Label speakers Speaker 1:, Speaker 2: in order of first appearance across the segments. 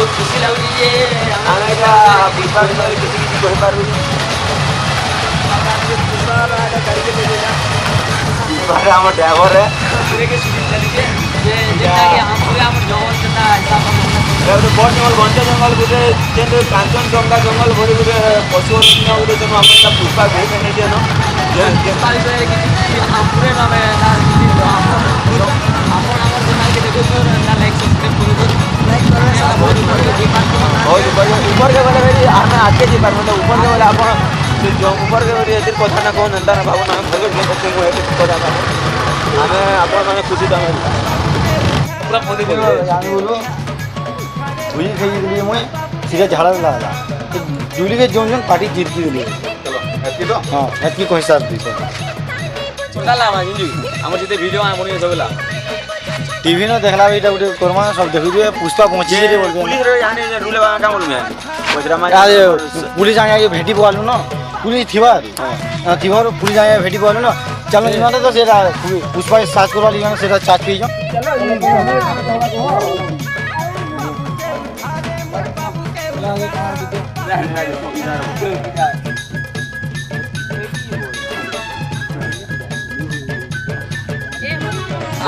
Speaker 1: ବହୁତ ଖୁସି ଲାଗୁଛି ଯେ
Speaker 2: ଆମେ ଏଇଟା ପୁଷ୍ପା ବିଷୟରେ କିଛି କିଛି କହିପାରିବୁ ଘରେ ଆମ ଡ୍ରାଇଭରରେ
Speaker 1: ପୁରୀକେ ସୁଟିଂ ଚାଲିଛେ ଯେ ଯେନ୍ଟାକି ଆମ ପୁରା ଆମର ଜଙ୍ଗଲ ଯେନ୍ତା ହିସାବ
Speaker 2: ଗୋଟେ ବଡ଼ ଜଙ୍ଗଲ ଘଞ୍ଚ ଜଙ୍ଗଲ ଗୋଟେ ଯେନ୍ କାଞ୍ଚନଜଙ୍ଗା ଜଙ୍ଗଲ ଭଳି ଗୋଟେ ପଶୁ ଅରଣ୍ୟ ଗୋଟେ ତେଣୁ ଆମେ ଏଇଟା ପୁଷ୍ପା ବହୁତ ନେଇଛେ ନ
Speaker 1: ତା ବିଷୟରେ କିଛି ଆମ ପୁରେ ଆମେ ତାର କିଛି ଆପଣ ଆମର ଯେନ୍ଟାକି ଦେଖୁଛୁ ତା ଲାଇକ୍ ସବସ୍କ୍ରାଇବ୍ କରୁଛୁ ବହୁତ
Speaker 2: ବହୁତ ବଢ଼ିଆ ଉପରକେ ଗଲେ ଭାଇ ଆମେ ଆଗକେ ଯାଇପାରବୁ ତ ଉପରକେ ଗଲେ ଆପଣ ସେ ଜ- ଉପରକେ ଗଲେ ଏତେ କଥା ନା କହୁନ ଏନ୍ତା ନା ଭାବୁନ ଆମେ ଘରକୁ ଯିଏ ଦେଖି ମୁଁ ଏତେ କଥା ଭାବୁ ଆମେ ଆପଣମାନେ ଖୁସି ତ ଆମେ
Speaker 1: ପୁରା ମୋଦି
Speaker 3: ଜାଣିବୁଲୁ ଧୁଇ ଖାଇଥିଲି ମୁଇଁ ସିଧା ଝାଡ଼ା ଲାଗଲା ଜୁଲିକେ ଯେଉଁ ଯେଉଁ ପାଟି ଚିରିକି ଦେଲି ହଁ ଏତ୍କି କହିସାର ଦୁଇ
Speaker 1: ଚାଲା ମା ଜିଞ୍ଜୁ ଆମର ଯେତେ ଭିଡ଼ିଓ ଆମର ସବୁଲା
Speaker 3: টিভি না দেখলা এটা গোটে করমা সব দেখুবে পুষ্পা
Speaker 2: পৌঁছিছে
Speaker 3: আরে পুলিশ আগে ভেটি পালু না। পুলিশ থিবার। থিবার পুলিশ আগে ভেটি পালু না। চলো ইমানে তো সেটা পুষ্পায় সাজ করবার ইমানে সেটা চাট পেয়েছ চলো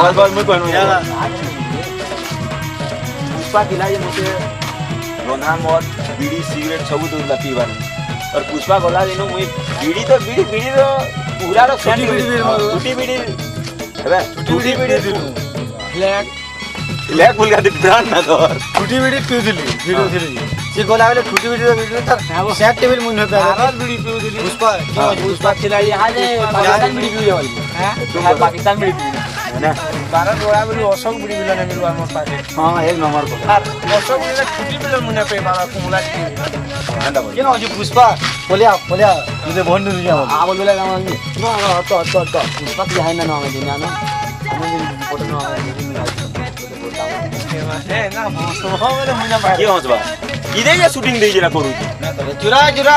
Speaker 2: बार बार मैं बनूँगा पुष्पा खिलाई मुझे रोंधा मौत बीड़ी सिगरेट सब तो लती बार और पुष्पा गोला दिनो मुई बीड़ी तो बीड़ी बीड़ी तो
Speaker 3: पूरा तो सेंट टूटी
Speaker 2: बीड़ी अबे टूटी बीड़ी ब्लैक
Speaker 3: ब्लैक
Speaker 2: बोल गया ब्रांड ना कर टूटी
Speaker 3: बीड़ी पी दिली बीड़ी दिली से गोला वाले टूटी बीड़ी तो बीड़ी तर सेट टेबल मुन हो गया भारत बीड़ी पी दिली पुष्पा
Speaker 1: पुष्पा खिलाई हाँ पाकिस्तान बीड़ी पी जावली हाँ पाकिस्तान बीड़ी
Speaker 2: না
Speaker 4: বারো ডোড়া বলি অশোক বুড়ি বিলা নেই মিলু আমার পাশে
Speaker 2: এক নম্বর কথা
Speaker 4: আর অশোক বুড়ি ছুটি বিলা পে বাবা কুমলা
Speaker 2: বল
Speaker 3: কেন হচ্ছে পুষ্পা? বলিয়া বলিয়া। যদি বন্ধু নিয়ে যাব
Speaker 1: আমল বেলা কাম আনি নো আমার তো তো তো পুষ্পা কি হাই না নো আমি দুনিয়া নো? আমি রিপোর্ট নো আমি
Speaker 4: না সব বলে পায়
Speaker 2: কি হসবা ইদে যে শুটিং দেই যেটা করুছি
Speaker 3: চুরা চুরা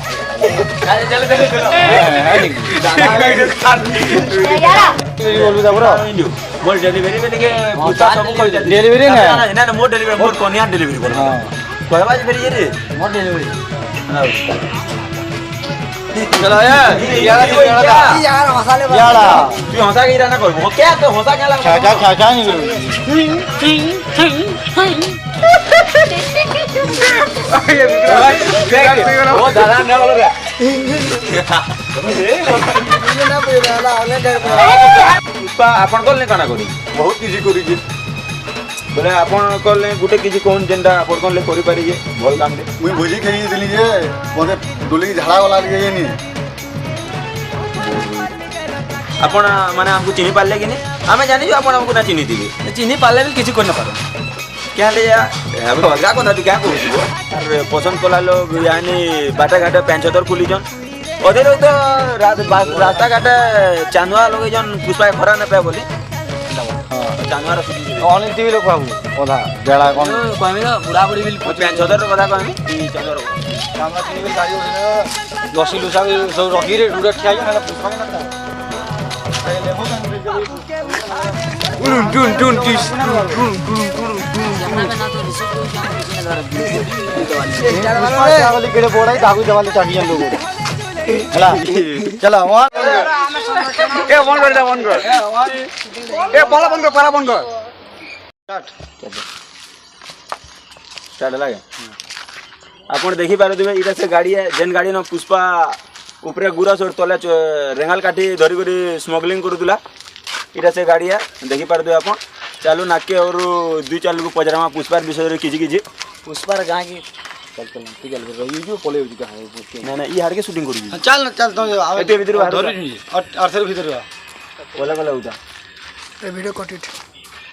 Speaker 2: ডেলিভারি না মোর ডেলিভারি মোর কনিয়ার ডেলিভারি
Speaker 3: বলো
Speaker 2: কয় বাজে ফেরি রে
Speaker 1: মোর ডেলিভারি
Speaker 2: चलो यार यार
Speaker 3: यार
Speaker 2: हंसा ले यार तू हंसा के
Speaker 3: रहना कर वो क्या तो हंसा
Speaker 2: क्या लगा खा खा खा नहीं ପୁଷ୍ପା ଆପଣ କଲେ କାଣା
Speaker 3: କରି ବହୁତ କିଛି କରିଛି
Speaker 2: ବୋଲେ ଆପଣ କଲେ ଗୋଟେ କିଛି କହୁନ୍ ଯେନ୍ଟା ଆପଣ କଲେ କରିପାରିବେ ଭଲ କାମଟେ
Speaker 3: ମୁଇଁ ଭୋଜି ଖାଇଥିଲି ଯେ ମୋତେ ଡୁଲିକି ଝାଡ଼ା ଗଲା ଟିକେ ନି
Speaker 2: ଆପଣ ମାନେ ଆମକୁ ଚିହ୍ନି ପାରିଲେ କି ନି ଆମେ ଜାଣିଛୁ ଆପଣ ଆମକୁ ନା ଚିହ୍ନିଥିବେ
Speaker 1: ଚିହ୍ନି ପାରିଲେ ବି କିଛି
Speaker 2: କରିନପାରନ୍ତି কেঁদে অলগা কথা তু কেন কৌছু পছন্দ কলা লোক ইয়ানি বাটাঘাটে প্যাঞ্চ তোর খুলিছন ওদের তো রাস্তাঘাটে চান্দুয়া লগাইছন পুষ্পায় খরা না পায় বলি চান্দুয়ার
Speaker 3: অনেক টিভি লোক পাবো কথা বেড়া
Speaker 1: কম কমি না বুড়া বুড়ি
Speaker 2: বিল প্যাঞ্চ তোর কথা কমি চান্দুয়ার
Speaker 3: চান্দুয়া টিভি বিল গাড়ি লসি चावल पारे से गाड़ी जेन गाड़ी न पुष्पा उपरे গুড়া সর তলে রেঙাল
Speaker 4: কাঠি ধরি করে
Speaker 2: স্মগলিং করুলা এটা সে গাড়িয়া चालू नाके और दुई चालू को पजरामा पुष्पार विषय किछि किछि पुष्पार गाँ की चल चल तू चल रही
Speaker 1: जो पले होजी
Speaker 2: कहां ना ना ई हार के
Speaker 3: शूटिंग करू चल चल
Speaker 2: तो आवे भीतर
Speaker 3: बाहर और अरसर भीतर बोला
Speaker 2: बोला उदा ए
Speaker 4: वीडियो कट इट